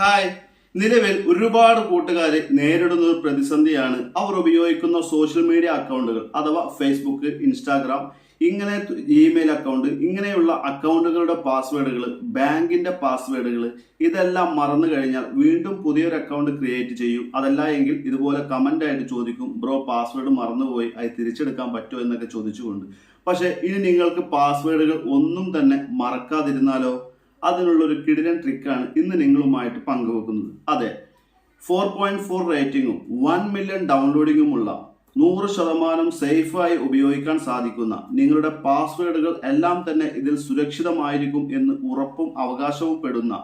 Hi. നിലവിൽ ഒരുപാട് കൂട്ടുകാർ നേരിടുന്ന ഒരു പ്രതിസന്ധിയാണ് അവർ ഉപയോഗിക്കുന്ന സോഷ്യൽ മീഡിയ അക്കൗണ്ടുകൾ അഥവാ ഫേസ്ബുക്ക് ഇൻസ്റ്റാഗ്രാം ഇങ്ങനെ ഇമെയിൽ അക്കൗണ്ട് ഇങ്ങനെയുള്ള അക്കൗണ്ടുകളുടെ പാസ്വേഡുകൾ ബാങ്കിന്റെ പാസ്വേഡുകൾ ഇതെല്ലാം മറന്നു കഴിഞ്ഞാൽ വീണ്ടും പുതിയൊരു അക്കൗണ്ട് ക്രിയേറ്റ് ചെയ്യും. അതല്ല എങ്കിൽ ഇതുപോലെ കമന്റ് ആയിട്ട് ചോദിക്കും ബ്രോ പാസ്വേഡ് മറന്നുപോയി അത് തിരിച്ചെടുക്കാൻ പറ്റുമോ? എന്നൊക്കെ ചോദിച്ചുകൊണ്ട്. പക്ഷേ ഇനി നിങ്ങൾക്ക് പാസ്വേഡുകൾ ഒന്നും തന്നെ മറക്കാതിരുന്നാലോ? അതിനുള്ള ഒരു കിടിലൻ ട്രിക്കാണ് ഇന്ന് നിങ്ങളുമായിട്ട് പങ്കുവെക്കുന്നത്. അതെ ഫോർ പോയിന്റ് ഫോർ റേറ്റിംഗും വൺ മില്യൺ ഡൗൺലോഡിങ്ങുമുള്ള നൂറ് ശതമാനം സേഫായി ഉപയോഗിക്കാൻ സാധിക്കുന്ന നിങ്ങളുടെ പാസ്വേഡുകൾ എല്ലാം തന്നെ ഇതിൽ സുരക്ഷിതമായിരിക്കും എന്ന് ഉറപ്പും അവകാശവും പെടുന്ന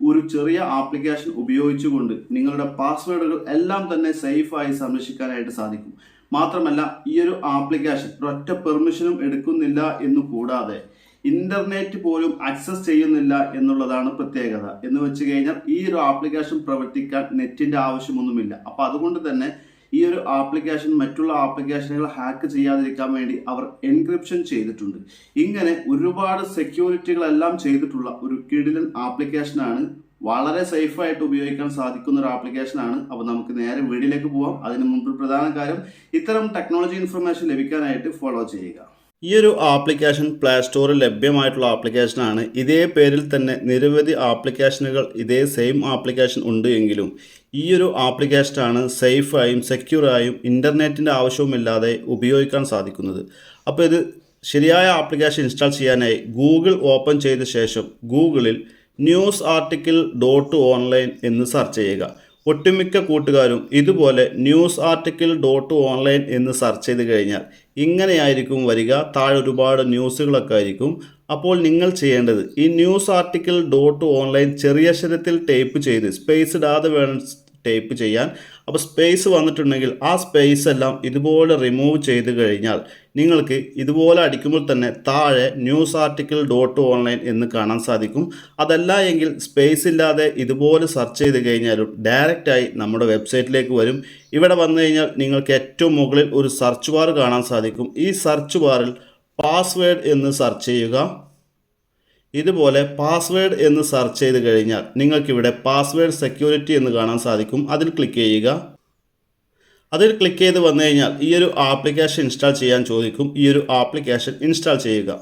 ഒരു ചെറിയ ആപ്ലിക്കേഷൻ ഉപയോഗിച്ചുകൊണ്ട് നിങ്ങളുടെ പാസ്വേഡുകൾ എല്ലാം തന്നെ സേഫായി സംരക്ഷിക്കാനായിട്ട് സാധിക്കും. മാത്രമല്ല ഈ ഒരു ആപ്ലിക്കേഷൻ ഒറ്റ പെർമിഷനും എടുക്കുന്നില്ല എന്ന് കൂടാതെ ഇന്റർനെറ്റ് പോലും ആക്സസ് ചെയ്യുന്നില്ല എന്നുള്ളതാണ് പ്രത്യേകത. എന്ന് വെച്ച് കഴിഞ്ഞാൽ ഈ ഒരു ആപ്ലിക്കേഷൻ പ്രവർത്തിക്കാൻ നെറ്റിന്റെ ആവശ്യമൊന്നുമില്ല. അപ്പൊ അതുകൊണ്ട് തന്നെ ഈ ഒരു ആപ്ലിക്കേഷൻ മറ്റുള്ള ആപ്ലിക്കേഷനുകൾ ഹാക്ക് ചെയ്യാതിരിക്കാൻ വേണ്ടി അവർ എൻക്രിപ്ഷൻ ചെയ്തിട്ടുണ്ട്. ഇങ്ങനെ ഒരുപാട് സെക്യൂരിറ്റികളെല്ലാം ചെയ്തിട്ടുള്ള ഒരു കിടിലൻ ആപ്ലിക്കേഷനാണ് വളരെ സേഫ് ആയിട്ട് ഉപയോഗിക്കാൻ സാധിക്കുന്ന ഒരു ആപ്ലിക്കേഷനാണ് അപ്പോൾ നമുക്ക് നേരെ വീഡിയോയിലേക്ക് പോവാം. അതിന് മുമ്പ് പ്രധാന കാര്യം ഇത്തരം ടെക്നോളജി ഇൻഫർമേഷൻ ലഭിക്കാനായിട്ട് ഫോളോ ചെയ്യുക. ഈ ഒരു ആപ്ലിക്കേഷൻ പ്ലേ സ്റ്റോറിൽ ലഭ്യമായിട്ടുള്ള ആപ്ലിക്കേഷനാണ്. ഇതേ പേരിൽ തന്നെ നിരവധി ആപ്ലിക്കേഷനുകൾ ഇതേ സെയിം ആപ്ലിക്കേഷൻ ഉണ്ട് എങ്കിലും ഈ ഒരു ആപ്ലിക്കേഷനാണ് സേഫായും സെക്യൂറായും ഇന്റർനെറ്റിന്റെ ആവശ്യവുമില്ലാതെ ഉപയോഗിക്കാൻ സാധിക്കുന്നത്. അപ്പോൾ ഇത് ശരിയായ ആപ്ലിക്കേഷൻ ഇൻസ്റ്റാൾ ചെയ്യാനായി ഗൂഗിൾ ഓപ്പൺ ചെയ്ത ശേഷം ഗൂഗിളിൽ ന്യൂസ് ആർട്ടിക്കിൾ ഡോട്ട് ഓൺലൈൻ എന്ന് സെർച്ച് ചെയ്യുക. ഒട്ടുമിക്ക കൂട്ടുകാരും ഇതുപോലെ ന്യൂസ് ആർട്ടിക്കിൾ ഡോട്ട് ഓൺലൈൻ എന്ന് സെർച്ച് ചെയ്ത് കഴിഞ്ഞാൽ ഇങ്ങനെയായിരിക്കും വരിക. താഴെ ഒരുപാട് ന്യൂസുകളൊക്കെ ആയിരിക്കും. അപ്പോൾ നിങ്ങൾ ചെയ്യേണ്ടത് ഈ ന്യൂസ് ആർട്ടിക്കിൾ ഡോട്ട് ഓൺലൈൻ ചെറിയ അക്ഷരത്തിൽ ടൈപ്പ് ചെയ്ത് സ്പേസ് ഇടാതെ വേണം ടൈപ്പ് ചെയ്യാൻ. അപ്പോൾ സ്പേസ് വന്നിട്ടുണ്ടെങ്കിൽ ആ സ്പേസ് എല്ലാം ഇതുപോലെ റിമൂവ് ചെയ്ത് കഴിഞ്ഞാൽ നിങ്ങൾക്ക് ഇതുപോലെ അടിക്കുമ്പോൾ തന്നെ താഴെ ന്യൂസ് ആർട്ടിക്കിൾ ഡോട്ട് ഓൺലൈൻ എന്ന് കാണാൻ സാധിക്കും. അതല്ല എങ്കിൽ സ്പേസ് ഇല്ലാതെ ഇതുപോലെ സെർച്ച് ചെയ്ത് കഴിഞ്ഞാലും ഡയറക്റ്റായി നമ്മുടെ വെബ്സൈറ്റിലേക്ക് വരും. ഇവിടെ വന്നു കഴിഞ്ഞാൽ നിങ്ങൾക്ക് ഏറ്റവും മുകളിൽ ഒരു സെർച്ച് ബാർ കാണാൻ സാധിക്കും. ഈ സെർച്ച് ബാറിൽ പാസ്വേഡ് എന്ന് സെർച്ച് ചെയ്യുക. ഇതുപോലെ പാസ്വേഡ് എന്ന് സെർച്ച് ചെയ്ത് കഴിഞ്ഞാൽ നിങ്ങൾക്കിവിടെ പാസ്വേഡ് സെക്യൂരിറ്റി എന്ന് കാണാൻ സാധിക്കും. അതിൽ ക്ലിക്ക് ചെയ്യുക. അതിൽ ക്ലിക്ക് ചെയ്ത് വന്നു കഴിഞ്ഞാൽ ഈ ഒരു ആപ്ലിക്കേഷൻ ഇൻസ്റ്റാൾ ചെയ്യാൻ ചോദിക്കും. ഈ ഒരു ആപ്ലിക്കേഷൻ ഇൻസ്റ്റാൾ ചെയ്യുക.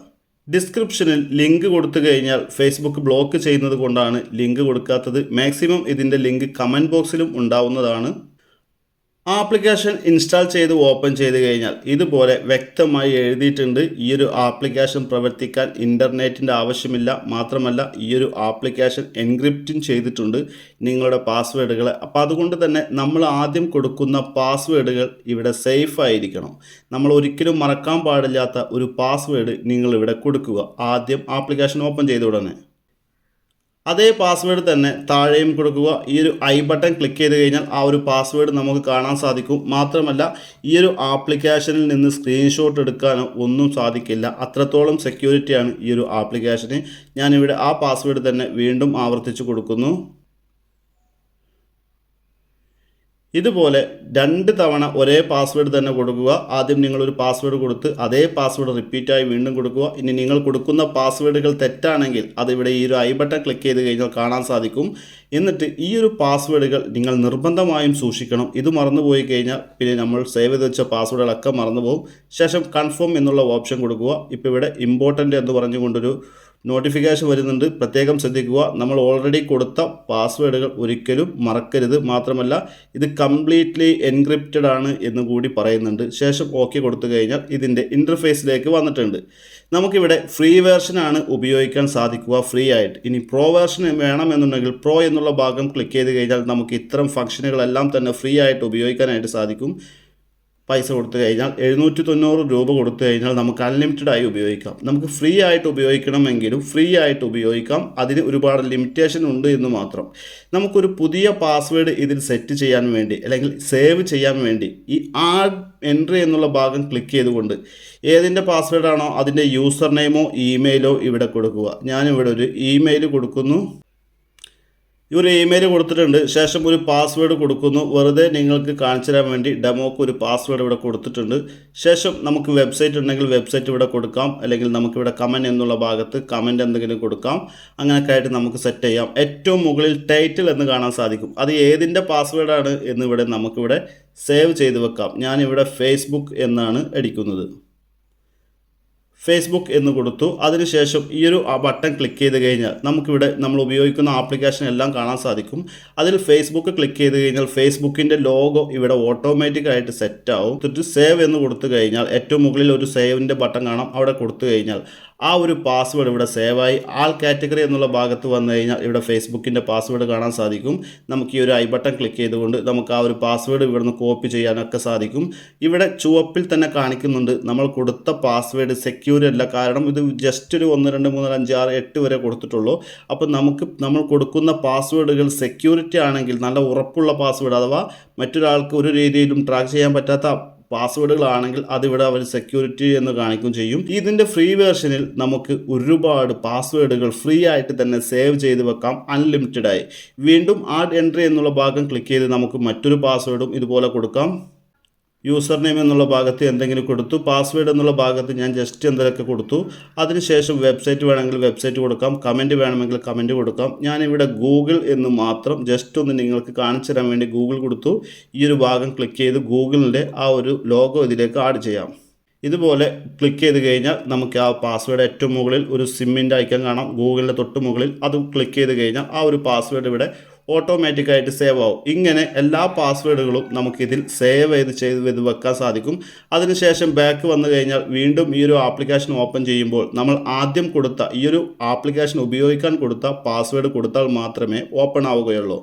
ഡിസ്ക്രിപ്ഷനിൽ ലിങ്ക് കൊടുത്തു കഴിഞ്ഞാൽ ഫേസ്ബുക്ക് ബ്ലോക്ക് ചെയ്യുന്നത് കൊണ്ടാണ് ലിങ്ക് കൊടുക്കാത്തത്. മാക്സിമം ഇതിന്റെ ലിങ്ക് കമന്റ് ബോക്സിലും ഉണ്ടാവുന്നതാണ്. ആപ്ലിക്കേഷൻ ഇൻസ്റ്റാൾ ചെയ്ത് ഓപ്പൺ ചെയ്ത് കഴിഞ്ഞാൽ ഇതുപോലെ വ്യക്തമായി എഴുതിയിട്ടുണ്ട് ഈ ഒരു ആപ്ലിക്കേഷൻ പ്രവർത്തിക്കാൻ ഇന്റർനെറ്റിന്റെ ആവശ്യമില്ല. മാത്രമല്ല ഈ ഒരു ആപ്ലിക്കേഷൻ എൻക്രിപ്റ്റും ചെയ്തിട്ടുണ്ട് നിങ്ങളുടെ പാസ്വേഡുകൾ അപ്പോൾ അതുകൊണ്ട് തന്നെ നമ്മൾ ആദ്യം കൊടുക്കുന്ന പാസ്വേഡുകൾ ഇവിടെ സേഫ് ആയിരിക്കണം. നമ്മൾ ഒരിക്കലും മറക്കാൻ പാടില്ലാത്ത ഒരു പാസ്വേഡ് നിങ്ങൾ ഇവിടെ കൊടുക്കുക. ആദ്യം ആപ്ലിക്കേഷൻ ഓപ്പൺ ചെയ്ത ഉടനെ. അതേ പാസ്വേഡ് തന്നെ താഴെയും കൊടുക്കുക. ഈ ഒരു ഐ ബട്ടൺ ക്ലിക്ക് ചെയ്ത് കഴിഞ്ഞാൽ ആ ഒരു പാസ്വേഡ് നമുക്ക് കാണാൻ സാധിക്കും. മാത്രമല്ല ഈ ഒരു ആപ്ലിക്കേഷനിൽ നിന്ന് സ്ക്രീൻഷോട്ട് എടുക്കാനോ ഒന്നും സാധിക്കില്ല. അത്രത്തോളം സെക്യൂരിറ്റിയാണ് ഈ ഒരു ആപ്ലിക്കേഷന് ഞാനിവിടെ ആ പാസ്വേഡ് തന്നെ വീണ്ടും ആവർത്തിച്ച് കൊടുക്കുന്നു. ഇതുപോലെ രണ്ട് തവണ ഒരേ പാസ്വേഡ് തന്നെ കൊടുക്കുക. ആദ്യം നിങ്ങളൊരു പാസ്വേഡ് കൊടുത്ത് അതേ പാസ്വേഡ് റിപ്പീറ്റായി വീണ്ടും കൊടുക്കുക. ഇനി നിങ്ങൾ കൊടുക്കുന്ന പാസ്വേഡുകൾ തെറ്റാണെങ്കിൽ അതിവിടെ ഈ ഒരു ഐ ബട്ടൺ ക്ലിക്ക് ചെയ്ത് കഴിഞ്ഞാൽ കാണാൻ സാധിക്കും. എന്നിട്ട് ഈ ഒരു പാസ്വേഡുകൾ നിങ്ങൾ നിർബന്ധമായും സൂക്ഷിക്കണം. ഇത് മറന്നുപോയി കഴിഞ്ഞാൽ പിന്നെ നമ്മൾ സേവ് ചെയ്ത് വെച്ച പാസ്വേഡുകളൊക്കെ മറന്നുപോകും. ശേഷം കൺഫേം എന്നുള്ള ഓപ്ഷൻ കൊടുക്കുക. ഇപ്പോൾ ഇവിടെ ഇമ്പോർട്ടന്റ് എന്ന് പറഞ്ഞുകൊണ്ടൊരു നോട്ടിഫിക്കേഷൻ വരുന്നുണ്ട്. പ്രത്യേകം ശ്രദ്ധിക്കുക. നമ്മൾ ഓൾറെഡി കൊടുത്ത പാസ്വേഡുകൾ ഒരിക്കലും മറക്കരുത്. മാത്രമല്ല ഇത് കംപ്ലീറ്റ്ലി എൻക്രിപ്റ്റഡ് ആണ് എന്ന് കൂടി പറയുന്നുണ്ട്. ശേഷം ഓക്കെ കൊടുത്തു കഴിഞ്ഞാൽ ഇതിന്റെ ഇന്റർഫേസിലേക്ക് വന്നിട്ടുണ്ട്. നമുക്കിവിടെ ഫ്രീ വേർഷനാണ് ഉപയോഗിക്കാൻ സാധിക്കുക. ഫ്രീ ആയിട്ട്. ഇനി പ്രോ വേർഷൻ വേണമെന്നുണ്ടെങ്കിൽ പ്രോ എന്നുള്ള ഭാഗം ക്ലിക്ക് ചെയ്ത് കഴിഞ്ഞാൽ നമുക്ക് ഇത്തരം ഫംഗ്ഷനുകളെല്ലാം തന്നെ ഫ്രീ ആയിട്ട് ഉപയോഗിക്കാനായിട്ട് സാധിക്കും. പൈസ കൊടുത്തു കഴിഞ്ഞാൽ എഴുന്നൂറ്റി തൊണ്ണൂറ് രൂപ കൊടുത്തു കഴിഞ്ഞാൽ നമുക്ക് അൺലിമിറ്റഡ് ആയി ഉപയോഗിക്കാം. നമുക്ക് ഫ്രീ ആയിട്ട് ഉപയോഗിക്കണമെങ്കിലും ഫ്രീ ആയിട്ട് ഉപയോഗിക്കാം. അതിന് ഒരുപാട് ലിമിറ്റേഷൻ ഉണ്ട് എന്ന് മാത്രം. നമുക്കൊരു പുതിയ പാസ്വേഡ് ഇതിൽ സെറ്റ് ചെയ്യാൻ വേണ്ടി അല്ലെങ്കിൽ സേവ് ചെയ്യാൻ വേണ്ടി ഈ ആഡ് എൻട്രി എന്നുള്ള ഭാഗം ക്ലിക്ക് ചെയ്തുകൊണ്ട് ഏതിന്റെ പാസ്വേഡാണോ അതിന്റെ യൂസർ നെയിമോ ഇമെയിലോ ഇവിടെ കൊടുക്കുക. ഞാനിവിടെ ഒരു ഇമെയിൽ കൊടുക്കുന്നു. ഒരു ഇമെയിൽ കൊടുത്തിട്ടുണ്ട്. ശേഷം ഒരു പാസ്വേഡ് കൊടുക്കുന്നു. വെറുതെ നിങ്ങൾക്ക് കാണിച്ചു തരാൻ വേണ്ടി ഡെമോക്ക് ഒരു പാസ്വേഡ് ഇവിടെ കൊടുത്തിട്ടുണ്ട്. ശേഷം നമുക്ക് വെബ്സൈറ്റ് ഉണ്ടെങ്കിൽ വെബ്സൈറ്റ് ഇവിടെ കൊടുക്കാം. അല്ലെങ്കിൽ നമുക്കിവിടെ കമന്റ് എന്നുള്ള ഭാഗത്ത് കമന്റ് എന്തെങ്കിലും കൊടുക്കാം. അങ്ങനെയൊക്കെ ആയിട്ട് നമുക്ക് സെറ്റ് ചെയ്യാം. ഏറ്റവും മുകളിൽ ടൈറ്റിൽ എന്ന് കാണാൻ സാധിക്കും. അത് ഏതിന്റെ പാസ്വേഡാണ് എന്നിവിടെ നമുക്കിവിടെ സേവ് ചെയ്ത് വെക്കാം. ഞാനിവിടെ ഫേസ്ബുക്ക് എന്നാണ് അടിക്കുന്നത്. ഫേസ്ബുക്ക് എന്ന് കൊടുത്തു. അതിനുശേഷം ഈ ഒരു ആ ബട്ടൺ ക്ലിക്ക് ചെയ്ത് കഴിഞ്ഞാൽ നമുക്കിവിടെ നമ്മൾ ഉപയോഗിക്കുന്ന ആപ്ലിക്കേഷൻ എല്ലാം കാണാൻ സാധിക്കും. അതിൽ ഫേസ്ബുക്ക് ക്ലിക്ക് ചെയ്ത് കഴിഞ്ഞാൽ ഫേസ്ബുക്കിന്റെ ലോഗോ ഇവിടെ ഓട്ടോമാറ്റിക് ആയിട്ട് സെറ്റ് ആവും. സേവ് എന്ന് കൊടുത്തു കഴിഞ്ഞാൽ ഏറ്റവും മുകളിൽ ഒരു സേവിന്റെ ബട്ടൺ കാണാം. അവിടെ കൊടുത്തു കഴിഞ്ഞാൽ ആ ഒരു പാസ്വേഡ് ഇവിടെ സേവായി ആൾ കാറ്റഗറി എന്നുള്ള ഭാഗത്ത് വന്നു കഴിഞ്ഞാൽ ഇവിടെ ഫേസ്ബുക്കിന്റെ പാസ്വേഡ് കാണാൻ സാധിക്കും. നമുക്ക് ഈ ഒരു ഐ ബട്ടൺ ക്ലിക്ക് ചെയ്തുകൊണ്ട് നമുക്ക് ആ ഒരു പാസ്വേഡ് ഇവിടെ നിന്ന് കോപ്പി ചെയ്യാനൊക്കെ സാധിക്കും. ഇവിടെ ചുവപ്പിൽ തന്നെ കാണിക്കുന്നുണ്ട്. നമ്മൾ കൊടുത്ത പാസ്വേഡ് സെക്യൂർ അല്ല. കാരണം ഇത് ജസ്റ്റ് ഒരു ഒന്ന് രണ്ട് മൂന്ന് അഞ്ച് ആറ് എട്ട് വരെ കൊടുത്തിട്ടുള്ളൂ. അപ്പോൾ നമുക്ക് നമ്മൾ കൊടുക്കുന്ന പാസ്വേഡുകൾ സെക്യൂരിറ്റി ആണെങ്കിൽ നല്ല ഉറപ്പുള്ള പാസ്വേഡ് അഥവാ മറ്റൊരാൾക്ക് ഒരു രീതിയിലും ട്രാക്ക് ചെയ്യാൻ പറ്റാത്ത പാസ്വേഡുകളാണെങ്കിൽ അതിവിടെ അവർ സെക്യൂരിറ്റി എന്ന് കാണിക്കും ചെയ്യും. ഇതിന്റെ ഫ്രീ വേർഷനിൽ നമുക്ക് ഒരുപാട് പാസ്വേഡുകൾ ഫ്രീ ആയിട്ട് തന്നെ സേവ് ചെയ്ത് വെക്കാം അൺലിമിറ്റഡ് ആയി. വീണ്ടും ആഡ് എൻട്രി എന്നുള്ള ഭാഗം ക്ലിക്ക് ചെയ്ത് നമുക്ക് മറ്റൊരു പാസ്വേഡും ഇതുപോലെ കൊടുക്കാം. യൂസർ നെയിം എന്നുള്ള ഭാഗത്ത് എന്തെങ്കിലും കൊടുത്തു പാസ്വേഡ് എന്നുള്ള ഭാഗത്ത് ഞാൻ ജസ്റ്റ് എന്തെങ്കിലുമൊക്കെ കൊടുത്തു. അതിനുശേഷം വെബ്സൈറ്റ് വേണമെങ്കിൽ വെബ്സൈറ്റ് കൊടുക്കാം കമന്റ് വേണമെങ്കിൽ കമന്റ് കൊടുക്കാം. ഞാനിവിടെ ഗൂഗിൾ എന്ന് മാത്രം ജസ്റ്റ് ഒന്ന് നിങ്ങൾക്ക് കാണിച്ചു തരാൻ വേണ്ടി ഗൂഗിൾ കൊടുത്തു. ഈ ഒരു ഭാഗം ക്ലിക്ക് ചെയ്ത് ഗൂഗിളിന്റെ ആ ഒരു ലോഗോ ഇതിലേക്ക് ആഡ് ചെയ്യാം. ഇതുപോലെ ക്ലിക്ക് ചെയ്ത് കഴിഞ്ഞാൽ നമുക്ക് ആ പാസ്വേഡ് ഏറ്റവും മുകളിൽ ഒരു സിമ്മിന്റെ ഐക്കൺ കാണാം. ഗൂഗിളിന്റെ തൊട്ട് മുകളിൽ. അത് ക്ലിക്ക് ചെയ്ത് കഴിഞ്ഞാൽ ആ ഒരു പാസ്വേഡ് ഇവിടെ ഓട്ടോമാറ്റിക്കായിട്ട് സേവ് ആവും. ഇങ്ങനെ എല്ലാ പാസ്വേഡുകളും നമുക്കിതിൽ സേവ് ചെയ്ത് ചെയ്ത് വെക്കാൻ സാധിക്കും. അതിനുശേഷം ബാക്ക് വന്നു കഴിഞ്ഞാൽ വീണ്ടും ഈ ഒരു ആപ്ലിക്കേഷൻ ഓപ്പൺ ചെയ്യുമ്പോൾ നമ്മൾ ആദ്യം കൊടുത്ത ഈ ഒരു ആപ്ലിക്കേഷൻ ഉപയോഗിക്കാൻ കൊടുത്ത പാസ്വേഡ് കൊടുത്താൽ മാത്രമേ ഓപ്പൺ ആവുകയുള്ളൂ.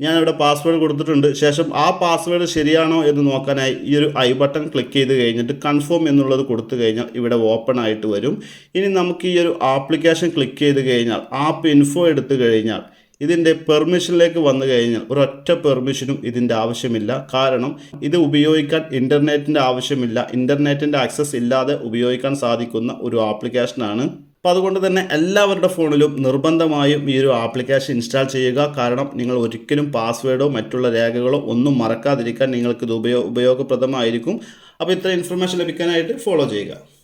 ഞാനിവിടെ പാസ്വേഡ് കൊടുത്തിട്ടുണ്ട്. ശേഷം ആ പാസ്വേഡ് ശരിയാണോ എന്ന് നോക്കാനായി ഈ ഒരു ഐ ബട്ടൺ ക്ലിക്ക് ചെയ്ത് കഴിഞ്ഞിട്ട് കൺഫേം എന്നുള്ളത് കൊടുത്തു കഴിഞ്ഞാൽ ഇവിടെ ഓപ്പൺ ആയിട്ട് വരും. ഇനി നമുക്ക് ഈ ഒരു ആപ്ലിക്കേഷൻ ക്ലിക്ക് ചെയ്ത് കഴിഞ്ഞാൽ ആപ്പ് ഇൻഫോ എടുത്തു കഴിഞ്ഞാൽ ഇതിന്റെ പെർമിഷനിലേക്ക് വന്നു കഴിഞ്ഞാൽ ഒരൊറ്റ പെർമിഷനും ഇതിന്റെ ആവശ്യമില്ല. കാരണം ഇത് ഉപയോഗിക്കാൻ ഇന്റർനെറ്റിന്റെ ആവശ്യമില്ല. ഇന്റർനെറ്റിന്റെ ആക്സസ് ഇല്ലാതെ ഉപയോഗിക്കാൻ സാധിക്കുന്ന ഒരു ആപ്ലിക്കേഷനാണ്. അപ്പോൾ അതുകൊണ്ട് തന്നെ എല്ലാവരുടെ ഫോണിലും നിർബന്ധമായും ഈ ഒരു ആപ്ലിക്കേഷൻ ഇൻസ്റ്റാൾ ചെയ്യുക. കാരണം നിങ്ങൾ ഒരിക്കലും പാസ്വേഡോ മറ്റുള്ള രേഖകളോ ഒന്നും മറക്കാതിരിക്കാൻ നിങ്ങൾക്കിത് ഉപയോഗ ഉപയോഗപ്രദമായിരിക്കും. അപ്പോൾ ഇത്ര ഇൻഫർമേഷൻ ലഭിക്കാനായിട്ട് ഫോളോ ചെയ്യുക.